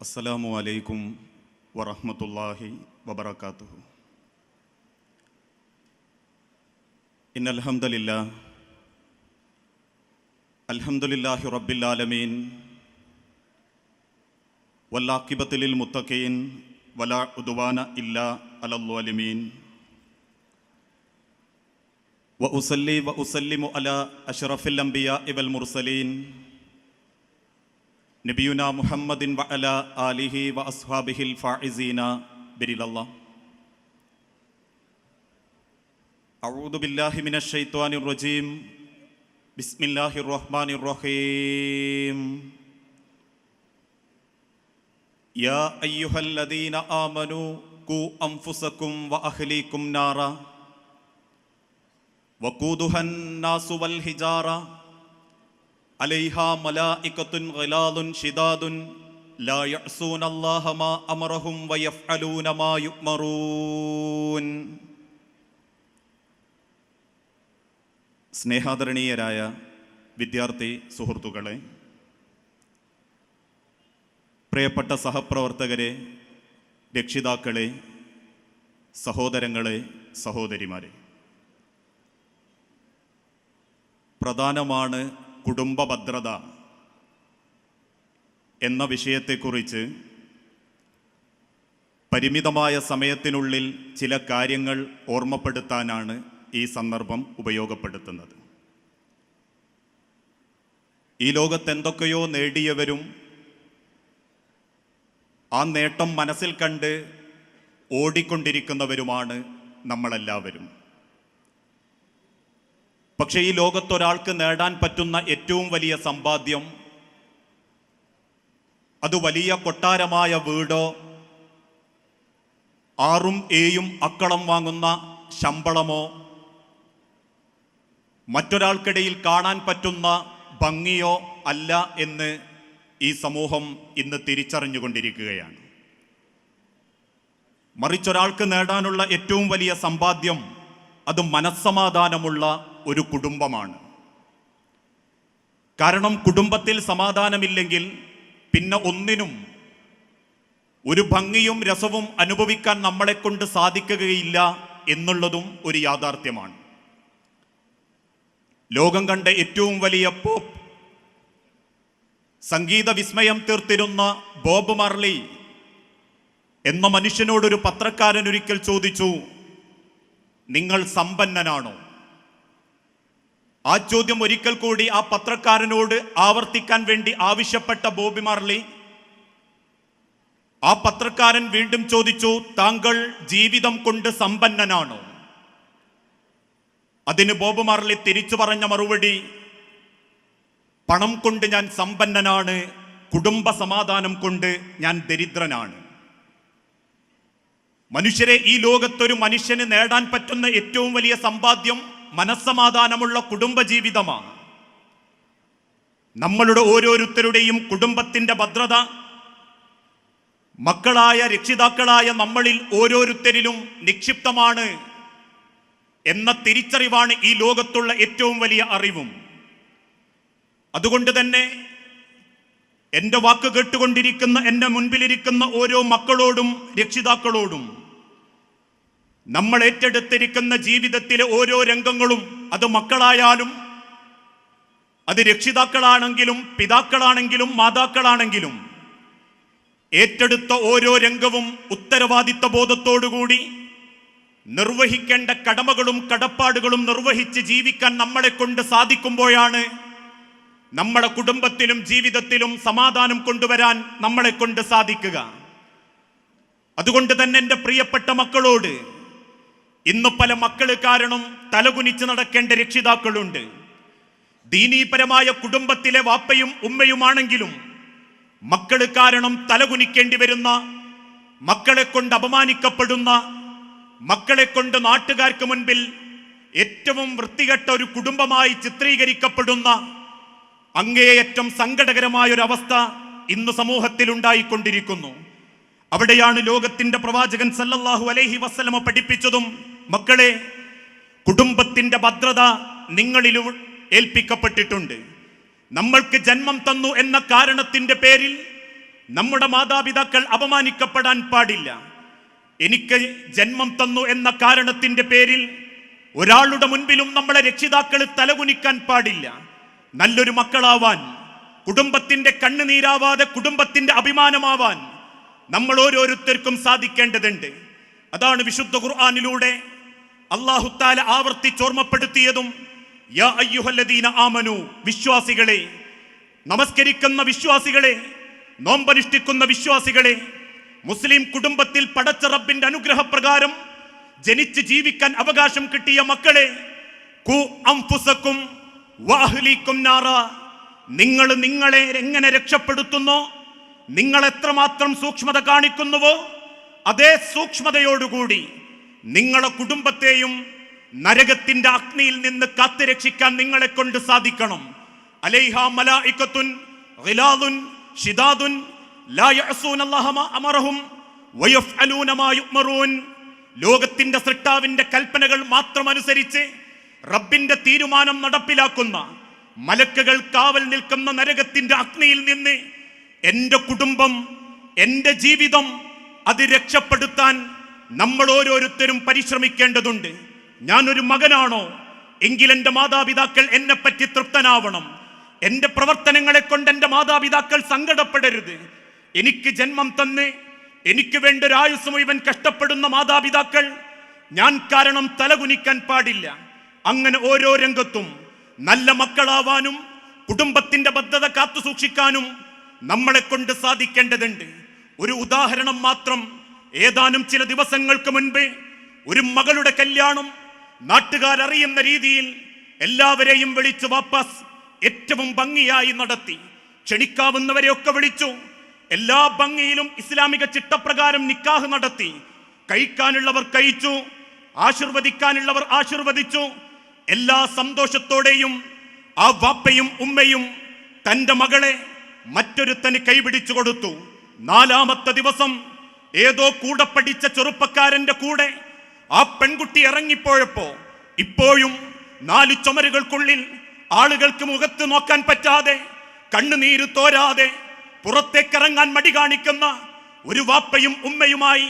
അസ്സലാമു അലൈക്കും വറഹ്മത്തുള്ളാഹി വബറകാതുഹു ഇന്നൽ ഹംദലില്ലാ അൽഹംദുലില്ലാഹി റബ്ബിൽ ആലമീൻ വല്ലാഖിബത്ത് ലിൽ മുത്തഖീൻ വലാ ഉദ്വാന ഇല്ലാ അലൽ ളാലിമീൻ وأصلي وأسلم على أشرف الأنبياء والمرسلين നബിയുന മുഹമ്മദിൻ വഅല ആലിഹി വ അസ്ഹാബിഹിൽ ഫായിസീന ബിരിലല്ലാ أعوذ بالله من الشيطان الرجيم بسم الله الرحمن الرحيم يا أيها الذين آمنوا قوا أنفسكم وأهليكم نارا وقودها الناس والحجاره ലാ അല്ലാഹ മാ അമറഹും മാ സ്നേഹാദരണീയരായ വിദ്യാർത്ഥി സുഹൃത്തുക്കളെ പ്രിയപ്പെട്ട സഹപ്രവർത്തകരെ രക്ഷിതാക്കളെ സഹോദരങ്ങളെ സഹോദരിമാരെ പ്രധാനമാണ് കുടുംബ ഭദ്രത എന്ന വിഷയത്തെക്കുറിച്ച് പരിമിതമായ സമയത്തിനുള്ളിൽ ചില കാര്യങ്ങൾ ഓർമ്മപ്പെടുത്താനാണ് ഈ സന്ദർഭം ഉപയോഗപ്പെടുത്തുന്നത്. ഈ ലോകത്ത് എന്തൊക്കെയോ നേടിയവരും ആ നേട്ടം മനസ്സിൽ കണ്ട് ഓടിക്കൊണ്ടിരിക്കുന്നവരുമാണ് നമ്മളെല്ലാവരും. പക്ഷേ ഈ ലോകത്തൊരാൾക്ക് നേടാൻ പറ്റുന്ന ഏറ്റവും വലിയ സമ്പാദ്യം അത് വലിയ കൊട്ടാരമായ വീടോ ആറും ഏയും അക്കളം വാങ്ങുന്ന ശമ്പളമോ മറ്റൊരാൾക്കിടയിൽ കാണാൻ പറ്റുന്ന ഭംഗിയോ അല്ല എന്ന് ഈ സമൂഹം ഇന്ന് തിരിച്ചറിഞ്ഞുകൊണ്ടിരിക്കുകയാണ്. മറിച്ചൊരാൾക്ക് നേടാനുള്ള ഏറ്റവും വലിയ സമ്പാദ്യം അത് മനസ്സമാധാനമുള്ള ഒരു കുടുംബമാണ്. കാരണം കുടുംബത്തിൽ സമാധാനമില്ലെങ്കിൽ പിന്നെ ഒന്നിനും ഒരു ഭംഗിയും രസവും അനുഭവിക്കാൻ നമ്മളെ കൊണ്ട് സാധിക്കുകയില്ല എന്നുള്ളതും ഒരു യാഥാർത്ഥ്യമാണ്. ലോകം കണ്ട ഏറ്റവും വലിയ പോപ്പ് സംഗീത വിസ്മയം തീർത്തിരുന്ന ബോബ് മാർലി എന്ന മനുഷ്യനോടൊരു പത്രക്കാരൻ ഒരിക്കൽ ചോദിച്ചു നിങ്ങൾ സമ്പന്നനാണോ? ആ ചോദ്യം ഒരിക്കൽ കൂടി ആ പത്രക്കാരനോട് ആവർത്തിക്കാൻ വേണ്ടി ആവശ്യപ്പെട്ട ബോബി മാർലി ആ പത്രക്കാരൻ വീണ്ടും ചോദിച്ചു താങ്കൾ ജീവിതം കൊണ്ട് സമ്പന്നനാണോ? അതിന് ബോബ് മാർലി തിരിച്ചു പറഞ്ഞ മറുപടി പണം കൊണ്ട് ഞാൻ സമ്പന്നനാണ് കുടുംബ സമാധാനം കൊണ്ട് ഞാൻ ദരിദ്രനാണ്. മനുഷ്യരെ ഈ ലോകത്തൊരു മനുഷ്യന് നേടാൻ പറ്റുന്ന ഏറ്റവും വലിയ സമ്പാദ്യം മനസ്സമാധാനമുള്ള കുടുംബജീവിതമാണ്. നമ്മളുടെ ഓരോരുത്തരുടെയും കുടുംബത്തിന്റെ ഭദ്രത മക്കളായ രക്ഷിതാക്കളായ നമ്മളിൽ ഓരോരുത്തരിലും നിക്ഷിപ്തമാണ് എന്ന തിരിച്ചറിവാണ് ഈ ലോകത്തുള്ള ഏറ്റവും വലിയ അറിവും. അതുകൊണ്ട് തന്നെ എന്റെ വാക്ക് കേട്ടുകൊണ്ടിരിക്കുന്ന എന്റെ മുൻപിലിരിക്കുന്ന ഓരോ മക്കളോടും രക്ഷിതാക്കളോടും നമ്മൾ ഏറ്റെടുത്തിരിക്കുന്ന ജീവിതത്തിലെ ഓരോ രംഗങ്ങളും അത് മക്കളായാലും അത് രക്ഷിതാക്കളാണെങ്കിലും പിതാക്കളാണെങ്കിലും മാതാക്കളാണെങ്കിലും ഏറ്റെടുത്ത ഓരോ രംഗവും ഉത്തരവാദിത്ത ബോധത്തോടുകൂടി നിർവഹിക്കേണ്ട കടമകളും കടപ്പാടുകളും നിർവഹിച്ച് ജീവിക്കാൻ നമ്മളെ കൊണ്ട് സാധിക്കുമ്പോഴാണ് നമ്മുടെ കുടുംബത്തിലും ജീവിതത്തിലും സമാധാനം കൊണ്ടുവരാൻ നമ്മളെ കൊണ്ട് സാധിക്കുക. അതുകൊണ്ട് തന്നെ എന്റെ പ്രിയപ്പെട്ട മക്കളോട് ഇന്ന് പല മക്കൾ കാരണം തലകുനിച്ച് നടക്കേണ്ട രക്ഷിതാക്കളുണ്ട്. ദീനീപരമായ കുടുംബത്തിലെ വാപ്പയും ഉമ്മയുമാണെങ്കിലും മക്കൾ കാരണം തലകുനിക്കേണ്ടി വരുന്ന മക്കളെ കൊണ്ട് അപമാനിക്കപ്പെടുന്ന മക്കളെ കൊണ്ട് നാട്ടുകാർക്ക് മുൻപിൽ ഏറ്റവും വൃത്തികെട്ട ഒരു കുടുംബമായി ചിത്രീകരിക്കപ്പെടുന്ന അങ്ങേയറ്റം സങ്കടകരമായ ഒരു അവസ്ഥ ഇന്ന് സമൂഹത്തിൽ ഉണ്ടായിക്കൊണ്ടിരിക്കുന്നു. അവിടെയാണ് ലോകത്തിന്റെ പ്രവാചകൻ സല്ലല്ലാഹു അലൈഹി വസ്ലമ പഠിപ്പിച്ചതും മക്കളെ കുടുംബത്തിന്റെ ഭദ്രത നിങ്ങളിൽ ഏൽപ്പിക്കപ്പെട്ടിട്ടുണ്ട്. നമ്മൾക്ക് ജന്മം തന്നു എന്ന കാരണത്തിന്റെ പേരിൽ നമ്മുടെ മാതാപിതാക്കൾ അപമാനിക്കപ്പെടാൻ പാടില്ല. എനിക്ക് ജന്മം തന്നു എന്ന കാരണത്തിന്റെ പേരിൽ ഒരാളുടെ മുൻപിലും നമ്മളെ രക്ഷിതാക്കൾ തലകുനിക്കാൻ പാടില്ല. നല്ലൊരു മക്കളാവാൻ കുടുംബത്തിന്റെ കണ്ണുനീരാവാതെ കുടുംബത്തിന്റെ അഭിമാനമാവാൻ നമ്മൾ ഓരോരുത്തർക്കും സാധിക്കേണ്ടതുണ്ട്. അതാണ് വിശുദ്ധ ഖുർആാനിലൂടെ അള്ളാഹുത്താല ആവർത്തിച്ചോർമ്മപ്പെടുത്തിയതും യാ അയ്യുഹല്ലദീന ആമനു വിശ്വാസികളെ നമസ്കരിക്കുന്ന വിശ്വാസികളെ നോമ്പനുഷ്ഠിക്കുന്ന വിശ്വാസികളെ മുസ്ലിം കുടുംബത്തിൽ പടച്ച റബ്ബിന്റെ അനുഗ്രഹപ്രകാരം ജനിച്ച് ജീവിക്കാൻ അവകാശം കിട്ടിയ മക്കളെ കു അംഫുസക്കും വാഹ്ലീക്കും നാറ. നിങ്ങൾ നിങ്ങളെ എങ്ങനെ രക്ഷപ്പെടുത്തുന്നു? നിങ്ങൾ എത്രമാത്രം സൂക്ഷ്മത കാണിക്കുന്നുവോ? അതേ സൂക്ഷ്മതയോടുകൂടി നിങ്ങളെ കുടുംബത്തെയും നരകത്തിന്റെ അഗ്നിയിൽ നിന്ന് കാത്തുരക്ഷിക്കാൻ നിങ്ങളെ കൊണ്ട് സാധിക്കണം. അലൈഹ മലായിക്കത്തുൻ അല്ലാഹ മാ അമറഹും വയഫ്അലൂന മാ ലോകത്തിന്റെ സൃഷ്ടാവിന്റെ കൽപ്പനകൾ മാത്രം അനുസരിച്ച് റബ്ബിന്റെ തീരുമാനം നടപ്പിലാക്കുന്ന മലക്കുകൾ കാവൽ നിൽക്കുന്ന നരകത്തിന്റെ അഗ്നിയിൽ നിന്ന് എന്റെ കുടുംബം എന്റെ ജീവിതം അത് രക്ഷപ്പെടുത്താൻ നമ്മൾ ഓരോരുത്തരും പരിശ്രമിക്കേണ്ടതുണ്ട്. ഞാനൊരു മകനാണോ? എങ്കിൽ എന്റെ മാതാപിതാക്കൾ എന്നെ പറ്റി തൃപ്തനാവണം. എന്റെ പ്രവർത്തനങ്ങളെ കൊണ്ട് എന്റെ മാതാപിതാക്കൾ സങ്കടപ്പെടരുത്. എനിക്ക് ജന്മം തന്ന് എനിക്ക് വേണ്ട ഒരു ആയുസ് മുഴുവൻ കഷ്ടപ്പെടുന്ന മാതാപിതാക്കൾ ഞാൻ കാരണം തലകുനിക്കാൻ പാടില്ല. അങ്ങനെ ഓരോ രംഗത്തും നല്ല മക്കളാവാനും കുടുംബത്തിന്റെ ബദ്ധത കാത്തു സൂക്ഷിക്കാനും നമ്മളെ കൊണ്ട് സാധിക്കേണ്ടതുണ്ട്. ഒരു ഉദാഹരണം മാത്രം ഏതാനും ചില ദിവസങ്ങൾക്ക് മുൻപ് ഒരു മകളുടെ കല്യാണം നാട്ടുകാരറിയുന്ന രീതിയിൽ എല്ലാവരെയും വിളിച്ചു വാപ്പസ് ഏറ്റവും ഭംഗിയായി നടത്തി. ക്ഷണിക്കാവുന്നവരെയൊക്കെ വിളിച്ചു. എല്ലാ ഭംഗിയിലും ഇസ്ലാമിക ചിട്ടപ്രകാരം നിക്കാഹ് നടത്തി. കഴിക്കാനുള്ളവർ കഴിച്ചു. ആശീർവദിക്കാനുള്ളവർ ആശീർവദിച്ചു. എല്ലാ സന്തോഷത്തോടെയും ആ വാപ്പയും ഉമ്മയും തന്റെ മകളെ മറ്റൊരുത്തന് കൈപിടിച്ചു കൊടുത്തു. നാലാമത്തെ ദിവസം ഏതോ കൂടെ പഠിച്ച ചെറുപ്പക്കാരന്റെ കൂടെ ആ പെൺകുട്ടി ഇറങ്ങിപ്പോയപ്പോ ഇപ്പോഴും നാല് ചുമരുകൾക്കുള്ളിൽ ആളുകൾക്ക് മുഖത്ത് നോക്കാൻ പറ്റാതെ കണ്ണുനീര് തോരാതെ പുറത്തേക്കിറങ്ങാൻ മടി കാണിക്കുന്ന ഒരു വാപ്പയും ഉമ്മയുമായി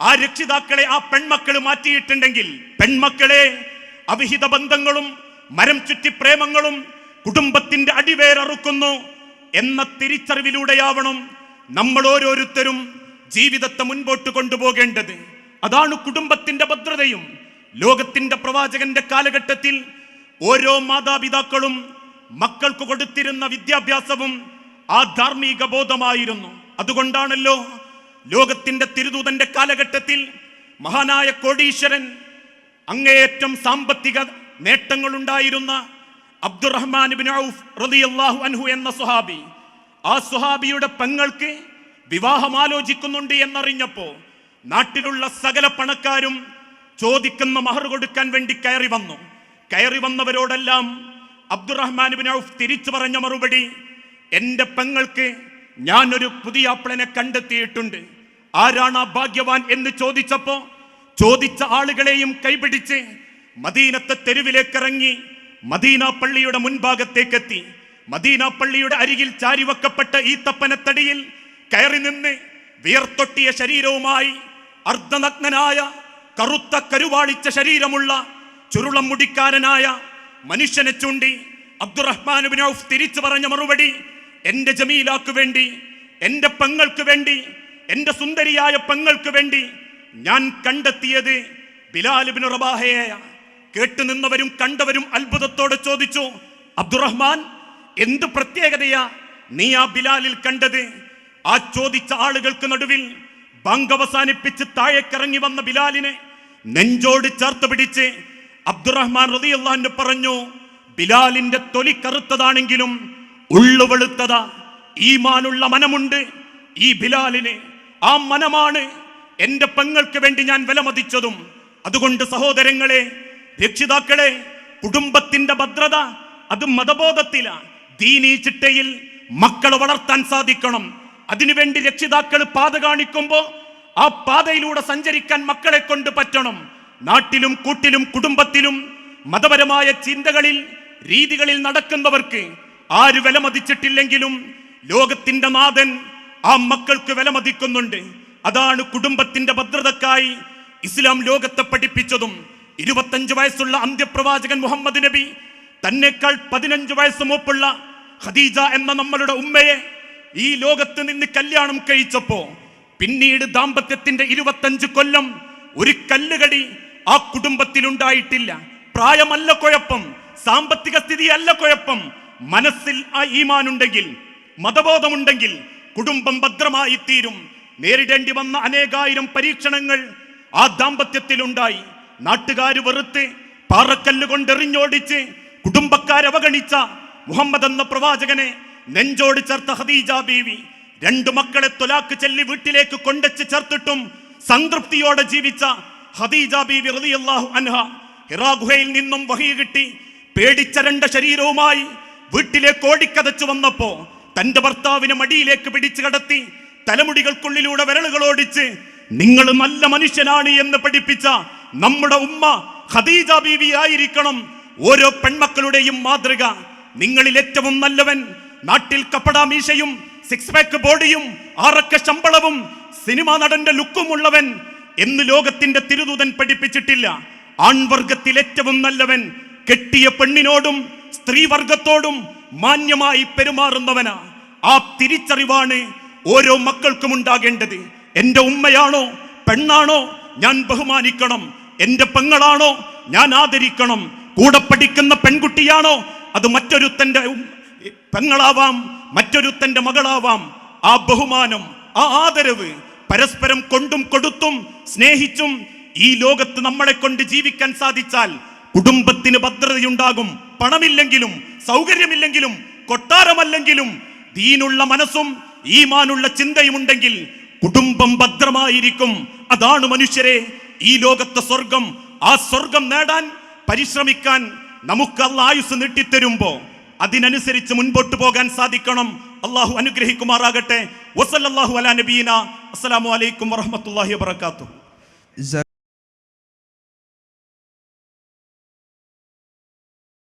ആ രക്ഷിതാക്കളെ ആ പെൺമക്കൾ മാറ്റിയിട്ടുണ്ടെങ്കിൽ പെൺമക്കളെ അവിഹിത ബന്ധങ്ങളും മരം ചുറ്റി പ്രേമങ്ങളും കുടുംബത്തിന്റെ അടിവേരറുക്കുന്നു എന്ന തിരിച്ചറിവിലൂടെയാവണം നമ്മൾ ഓരോരുത്തരും ജീവിതത്തെ മുൻപോട്ട് കൊണ്ടുപോകേണ്ടത്. അതാണ് കുടുംബത്തിന്റെ ഭദ്രതയും ലോകത്തിന്റെ പ്രവാചകന്റെ കാലഘട്ടത്തിൽ ഓരോ മാതാപിതാക്കളും മക്കൾക്ക് കൊടുത്തിരുന്ന വിദ്യാഭ്യാസവും ആ ധാർമ്മിക ബോധമായിരുന്നു. അതുകൊണ്ടാണല്ലോ ലോകത്തിന്റെ തിരുദൂതന്റെ കാലഘട്ടത്തിൽ മഹാനായ കോടീശ്വരൻ അങ്ങേയറ്റം സാമ്പത്തിക നേട്ടങ്ങളുണ്ടായിരുന്ന അബ്ദുറഹ്മാൻ ബിൻ ഔഫ് റളിയല്ലാഹു അൻഹു എന്ന സുഹാബി ആ സുഹാബിയുടെ പെങ്ങൾക്ക് വിവാഹം ആലോചിക്കുന്നുണ്ട് എന്നറിഞ്ഞപ്പോ നാട്ടിലുള്ള സകല പണക്കാരും ചോദിക്കുന്ന മഹർ കൊടുക്കാൻ വേണ്ടി കയറി വന്നു. കയറി വന്നവരോടെല്ലാം അബ്ദുറഹ്മാൻ ബിൻ ഔഫ് തിരിച്ചു പറഞ്ഞ മറുപടി എന്റെ പെങ്ങൾക്ക് ഞാനൊരു പുതിയ അപ്പളനെ കണ്ടെത്തിയിട്ടുണ്ട്. ആരാണ് ആ ഭാഗ്യവാൻ എന്ന് ചോദിച്ചപ്പോൾ ചോദിച്ച ആളുകളെയും കൈപിടിച്ച് മദീനത്തെ തെരുവിലേക്ക് ഇറങ്ങി മദീന പള്ളിയുടെ മുൻഭാഗത്തേക്കെത്തി. മദീന പള്ളിയുടെ അരികിൽ ചാരിവെക്കപ്പെട്ട ഈ തപ്പനത്തടിയിൽ കയറി നിന്ന് വിയർത്തൊട്ടിയ ശരീരവുമായി അർദ്ധനഗ്നനായ കറുത്ത കരുവാളിച്ച ശരീരമുള്ള ചുരുളം മുടിക്കാരനായ മനുഷ്യനെ ചൂണ്ടി അബ്ദുറഹ്മാൻ ബിൻ ഔഫ് തിരിച്ചു പറഞ്ഞ മറുപടി എന്റെ ജമീലാക്ക് വേണ്ടി എന്റെ പെങ്ങൾക്ക് വേണ്ടി എന്റെ സുന്ദരിയായ പെങ്ങൾക്ക് വേണ്ടി ഞാൻ കണ്ടെത്തിയത് ബിലാലിബിൻ റബാഹയെയാണ് കേട്ടു നിന്നവരും കണ്ടവരും അത്ഭുതത്തോടെ ചോദിച്ചു അബ്ദുറഹ്മാൻ എന്ത് പ്രത്യേകതയാ നീ ആ ബിലാലിൽ കണ്ടത്? ആ ചോദിച്ച ആളുകൾക്ക് നടുവിൽ ബങ്ക് അവസാനിപ്പിച്ച് താഴേക്കിറങ്ങി വന്ന ബിലാലിനെ നെഞ്ചോട് ചേർത്ത് പിടിച്ച് അബ്ദുറഹ്മാൻ റളിയല്ലാഹു പറഞ്ഞു ബിലാലിന്റെ തൊലി കറുത്തതാണെങ്കിലും ഉള്ളുവെളുത്തത ഈമാനുള്ള മനമുണ്ട്. ഈ ബിലാലിന് ആ മനമാണ് എന്റെ പെങ്ങൾക്ക് വേണ്ടി ഞാൻ വിലമതിച്ചതും. അതുകൊണ്ട് സഹോദരങ്ങളെ രക്ഷിതാക്കളെ കുടുംബത്തിന്റെ ഭദ്രത അത് മതബോധത്തിലാണ് ദീനീ ചിട്ടയിൽ മക്കളെ വളർത്താൻ സാധിക്കണം. അതിനുവേണ്ടി രക്ഷിതാക്കൾ പാത കാണിക്കുമ്പോൾ ആ പാതയിലൂടെ സഞ്ചരിക്കാൻ മക്കളെ കൊണ്ട് പറ്റണം. നാട്ടിലും കൂട്ടിലും കുടുംബത്തിലും മതപരമായ ചിന്തകളിൽ രീതികളിൽ നടക്കുന്നവർക്ക് ആര് വിലമതിച്ചിട്ടില്ലെങ്കിലും ലോകത്തിന്റെ നാഥൻ ആ മക്കൾക്ക് വിലമതിക്കുന്നുണ്ട്. അതാണ് കുടുംബത്തിന്റെ ഭദ്രതക്കായി ഇസ്ലാം ലോകത്തെ പഠിപ്പിച്ചതും. ഇരുപത്തഞ്ച് വയസ്സുള്ള അന്ത്യപ്രവാചകൻ മുഹമ്മദ് നബി തന്നെക്കാൾ പതിനഞ്ച് വയസ്സ് മൂപ്പുള്ള ഖദീജ എന്ന നമ്മളുടെ ഉമ്മയെ ഈ ലോകത്ത് നിന്ന് കല്യാണം കഴിച്ചപ്പോ പിന്നീട് ദാമ്പത്യത്തിന്റെ ഇരുപത്തഞ്ച് കൊല്ലം ഒരു കല്ലുകടി ആ കുടുംബത്തിൽ ഉണ്ടായിട്ടില്ല പ്രായമല്ല കുഴപ്പം സാമ്പത്തിക സ്ഥിതിയല്ല കുഴപ്പം. മനസ്സിൽ ആ ഈമാനുണ്ടെങ്കിൽ മതബോധമുണ്ടെങ്കിൽ കുടുംബം ഭദ്രമായി തീരും നേരിടേണ്ടി വന്ന അനേകായിരം പരീക്ഷണങ്ങൾ ആ ദാമ്പത്യത്തിലുണ്ടായി. നാട്ടുകാർ വെറുത്ത് പാറക്കല്ല് കൊണ്ടെറിഞ്ഞോടിച്ച് കുടുംബക്കാരവഗണിച്ച മുഹമ്മദ് എന്ന പ്രവാചകനെ നെഞ്ചോട് ചേർത്ത ഹദീജ ബീവി രണ്ടു മക്കളെ തൊലാക്ക് ചെല്ലി വീട്ടിലേക്ക് കൊണ്ടച്ച് ചേർത്തിട്ടും സംതൃപ്തിയോടെ ജീവിച്ച ഹദീജ ബീവി റളിയല്ലാഹു അൻഹ ഹിറാ ഗുഹയിൽ നിന്നും വഹി കിട്ടി പേടിച്ചരണ്ട ശരീരവുമായി വീട്ടിലേക്ക് ഓടിക്കതച്ചു വന്നപ്പോ തന്റെ ഭർത്താവിനെ മടിയിലേക്ക് പിടിച്ചു കടത്തി തലമുടികൾക്കുള്ളിലൂടെ വിരലുകൾ ഓടിച്ച് നിങ്ങൾ നല്ല മനുഷ്യനാണ് എന്ന് പഠിപ്പിച്ച നമ്മുടെ ഉമ്മ ഹദീജ ബീവി ആയിരിക്കണം ഓരോ പെൺമക്കളുടെയും മാതൃക. നിങ്ങളിൽ ഏറ്റവും നല്ലവൻ നാട്ടിൽ കപ്പട മീശയും സിക്സ് പാക്ക് ബോഡിയും ആറക്ക ശമ്പളവും സിനിമാ നടന്റെ ലുക്കും ഉള്ളവൻ എന്ന് ലോകത്തിന്റെ തിരുദൂതൻ പഠിപ്പിച്ചിട്ടില്ല. ആൺവർഗത്തിൽ ഏറ്റവും നല്ലവൻ കെട്ടിയ പെണ്ണിനോടും സ്ത്രീവർഗത്തോടും മാന്യമായി പെരുമാറുന്നവനാ. ആ തിരിച്ചറിവാണ് ഓരോ മക്കൾക്കും ഉണ്ടാകേണ്ടത്. എന്റെ ഉമ്മയാണോ പെണ്ണാണോ ഞാൻ ബഹുമാനിക്കണം. എന്റെ പെങ്ങളാണോ ഞാൻ ആദരിക്കണം. കൂടെ പഠിക്കുന്ന പെൺകുട്ടിയാണോ അത് മറ്റൊരുത്തന്റെ ഉം- പെങ്ങളാവാം മറ്റൊരുത്തന്റെ മകളാവാം. ആ ബഹുമാനം ആ ആദരവ് പരസ്പരം കൊണ്ടും കൊടുത്തും സ്നേഹിച്ചും ഈ ലോകത്ത് നമ്മളെ കൊണ്ട് ജീവിക്കാൻ സാധിച്ചാൽ കുടുംബത്തിന് ഭദ്രതയുണ്ടാകും. പണമില്ലെങ്കിലും സൗകര്യമില്ലെങ്കിലും കൊട്ടാരമല്ലെങ്കിലും ദീനുള്ള മനസ്സും ഈമാനുള്ള ചിന്തയുമുണ്ടെങ്കിൽ കുടുംബം ഭദ്രമായിരിക്കും. അതാണ് മനുഷ്യരെ ഈ ലോകത്തെ സ്വർഗം. ആ സ്വർഗം നേടാൻ പരിശ്രമിക്കാൻ നമുക്ക് ആയുസ് നീട്ടിത്തരുമ്പോ അതിനനുസരിച്ച് മുൻപോട്ട് പോകാൻ സാധിക്കണം. അള്ളാഹു അനുഗ്രഹിക്കുമാറാകട്ടെ. വസല്ലല്ലാഹു അലാ നബീന. അസ്സലാമു അലൈക്കും വറഹ്മത്തുള്ളാഹി വബറകാതുഹു.